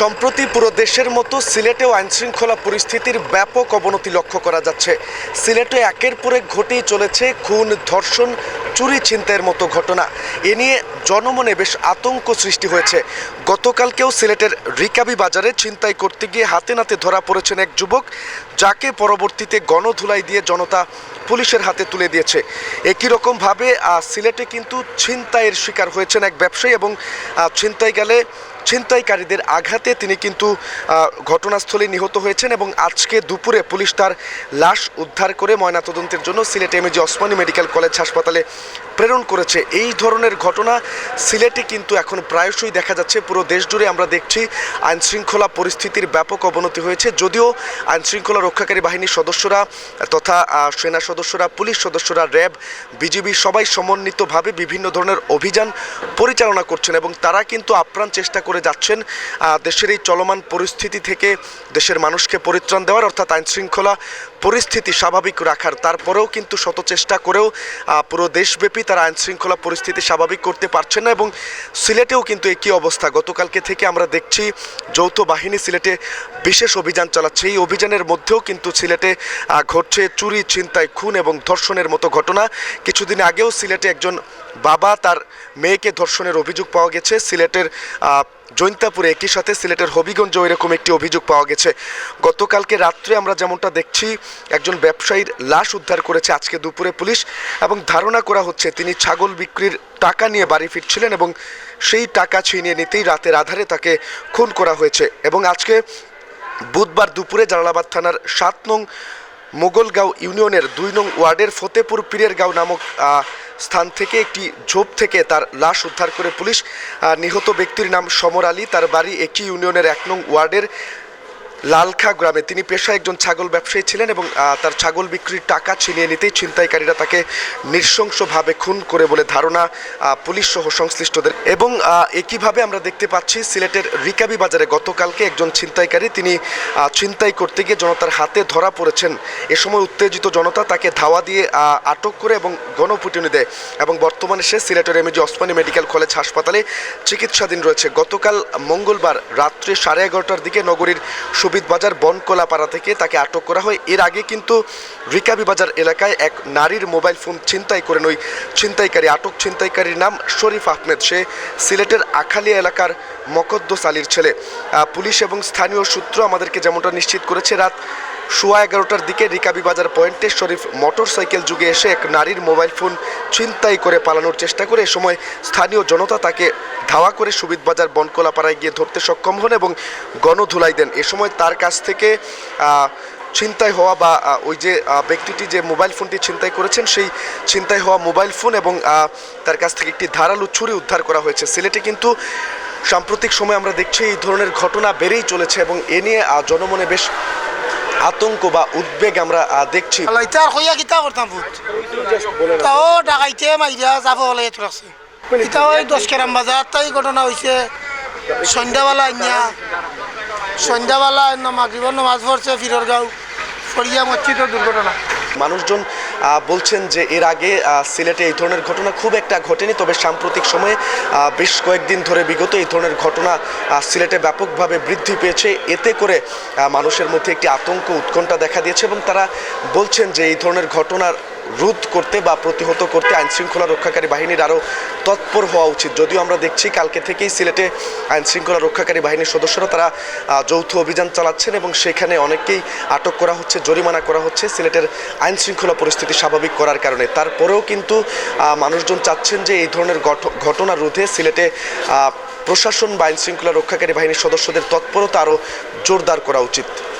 সম্প্রতি পুরো দেশের মতো সিলেটেও আইনশৃঙ্খলা পরিস্থিতির ব্যাপক অবনতি লক্ষ্য করা যাচ্ছে। সিলেটে একের পর এক ঘটেই চলেছে খুন, ধর্ষণ, চুরি ছিনতাইয়ের মতো ঘটনা। এ নিয়ে জনমনে বেশ আতঙ্ক সৃষ্টি হয়েছে। গতকালকেও সিলেটের রিকাবি বাজারে ছিনতাই করতে গিয়ে হাতে নাতে ধরা পড়েছেন এক যুবক, যাকে পরবর্তীতে গণধুলাই দিয়ে জনতা পুলিশের হাতে তুলে দিয়েছে। একই রকমভাবে সিলেটে কিন্তু ছিনতাইয়ের শিকার হয়েছেন এক ব্যবসায়ী এবং ছিনতাই গেলে ছিনতাইকারীদের আঘাতে তিনি কিন্তু ঘটনাস্থলে নিহত হয়েছেন এবং আজকে দুপুরে পুলিশ তার লাশ উদ্ধার করে ময়নাতদন্তের জন্য Sylhet MAG Osmani medical college হাসপাতালে প্রেরণ করেছে। এই ধরনের ঘটনা সিলেটে কিন্তু এখন প্রায়শই দেখা যাচ্ছে। পুরো দেশ জুড়ে আমরা দেখছি আইনশৃঙ্খলা পরিস্থিতির ব্যাপক অবনতি হয়েছে। যদিও আইনশৃঙ্খলা রক্ষাকারী বাহিনীর সদস্যরা তথা সেনা সদস্যরা, পুলিশ সদস্যরা, র্যাব, বিজিবি সবাই সমন্বিতভাবে বিভিন্ন ধরনের অভিযান পরিচালনা করছেন এবং তারা কিন্তু আপ্রাণ চেষ্টা করে যাচ্ছেন দেশের এই চলমান পরিস্থিতি থেকে দেশের মানুষকে পরিত্রাণ দেওয়ার অর্থাৎ আইনশৃঙ্খলা পরিস্থিতি স্বাভাবিক রাখার। তারপরেও কিন্তু শত চেষ্টা করেও পুরো দেশব্যাপী তারা আইনশৃঙ্খলা পরিস্থিতি স্বাভাবিক করতে পারছেন না এবং সিলেটেও কিন্তু একই অবস্থা। গতকালকে থেকে আমরা দেখছি যৌথ বাহিনী সিলেটে বিশেষ অভিযান চালাচ্ছে। এই অভিযানের মধ্যেও কিন্তু সিলেটে ঘটছে চুরি, ছিনতাই, খুন এবং ধর্ষণের মতো ঘটনা। কিছুদিন আগেও সিলেটে একজন বাবা তার মেয়েকে ধর্ষণের অভিযোগ পাওয়া গেছে। সিলেটের জৈন্তাপুরে একই সাথে সিলেটের হবিগঞ্জে এরকম একটি অভিযোগ পাওয়া গেছে। গতকালকে রাত্রে আমরা যেমনটা দেখছি, একজন ব্যবসায়ীর লাশ উদ্ধার করেছে আজকে দুপুরে পুলিশ এবং ধারণা করা হচ্ছে তিনি ছাগল বিক্রির টাকা নিয়ে বাড়ি ফিরছিলেন এবং সেই টাকা ছিনিয়ে নিতেই রাতের আধারে তাকে খুন করা হয়েছে। এবং আজকে বুধবার দুপুরে জালালাবাদ থানার সাত নং মোগলগাঁও ইউনিয়নের দুই নং ওয়ার্ডের ফতেপুর পীরের গাঁও নামক স্থান থেকে একটি ঝোপ থেকে তার লাশ উদ্ধার করে পুলিশ নিহত ব্যক্তির নাম সমর আলী। তার বাড়ি একই ইউনিয়নের এক নং ওয়ার্ডের লালখা গ্রামে তিনি পেশায় একজন ছাগল ব্যবসায়ী ছিলেন এবং তার ছাগল বিক্রির টাকা ছিনিয়ে নিতেই ছিনতাইকারীরা তাকে নৃশংসভাবে খুন করে বলে ধারণা পুলিশ সহ সংশ্লিষ্টদের। এবং একইভাবে আমরা দেখতে পাচ্ছি সিলেটের রিকাবি বাজারে গতকালকে একজন ছিনতাইকারী তিনি ছিনতাই করতে গিয়ে জনতার হাতে ধরা পড়েছেন। এ সময় উত্তেজিত জনতা তাকে ধাওয়া দিয়ে আটক করে এবং গণপুটনি দেয়। এবং বর্তমানে সে সিলেটের এমএজি ওসমানী মেডিকেল কলেজ হাসপাতালে চিকিৎসাধীন রয়েছে। গতকাল মঙ্গলবার রাত্রে সাড়ে এগারোটার দিকে নগরীর সুবিদ বাজার বনকলাপাড়া থেকে তাকে আটক করা হয়। এর আগে কিন্তু রিকাবি বাজার এলাকায় এক নারীর মোবাইল ফোন ছিনতাই করেন ওই ছিনতাইকারী, আটক ছিনতাইকারীর নাম শরীফ আহমেদ। সে সিলেটের আখালিয়া এলাকার মকদ্দ আলীর ছেলে। পুলিশ এবং স্থানীয় সূত্র আমাদেরকে যেমনটা নিশ্চিত করেছে, রাত সোয়া এগারোটার দিকে রিকাবি বাজার পয়েন্টে শরীফ মোটর সাইকেল যুগে এসে এক নারীর মোবাইল ফোন ছিনতাই করে পালানোর চেষ্টা করে এ সময় স্থানীয় জনতা তাকে ধাওয়া করে সুবিদ বাজার বনকলাপাড়ায় গিয়ে ধরতে সক্ষম হন এবং গণধুলাই দেন। এ সময় তার কাছ থেকে ছিনতাই হওয়া বা ওই যে ব্যক্তিটি যে মোবাইল ফোনটি ছিনতাই করেছেন, সেই ছিনতাই হওয়া মোবাইল ফোন এবং তার কাছ থেকে একটি ধারালো ছুরি উদ্ধার করা হয়েছে। সিলেটে কিন্তু সাম্প্রতিক সময় আমরা দেখছি এই ধরনের ঘটনা বেড়েই চলেছে এবং এ নিয়ে জনমনে বেশ আতঙ্ক বা উদ্বেগ আমরা দেখছি। কিতা করতাম ভূত? তাও ডাকাইতে মাইরা যাব হলে এত রাখছে ইতা ওই দশ কেরাম বাজার তাই ঘটনা হয়েছে সন্ধ্যাবেলা আইনা সন্ধ্যাবেলা আইনা মাগরিবর নামাজ পড়ছে ফিরর গাঁও ফরিয়া মসজিদ দুর্ঘটনা। মানুষজন বলছেন যে এর আগে সিলেটে এই ধরনের ঘটনা খুব একটা ঘটেনি, তবে সাম্প্রতিক সময়ে বেশ কয়েকদিন ধরে বিগত এই ধরনের ঘটনা সিলেটে ব্যাপকভাবে বৃদ্ধি পেয়েছে। এতে করে মানুষের মধ্যে একটি আতঙ্ক উৎকণ্ঠা দেখা দিয়েছে এবং তারা বলছেন যে এই ধরনের ঘটনার রোধ করতে বা প্রতিহত করতে আইনশৃঙ্খলা রক্ষাকারী বাহিনীর আরও তৎপর হওয়া উচিত। যদিও আমরা দেখছি কালকে থেকেই সিলেটে আইনশৃঙ্খলা রক্ষাকারী বাহিনীর সদস্যরা তারা যৌথ অভিযান চালাচ্ছেন এবং সেখানে অনেককেই আটক করা হচ্ছে, জরিমানা করা হচ্ছে সিলেটের আইনশৃঙ্খলা পরিস্থিতি স্বাভাবিক করার কারণে। তারপরেও কিন্তু মানুষজন চাচ্ছেন যে এই ধরনের ঘট- ঘটনা রোধে সিলেটে প্রশাসন বা আইন শৃঙ্খলা রক্ষাকারী বাহিনীর সদস্যদের তৎপরতা আরও জোরদার করা উচিত।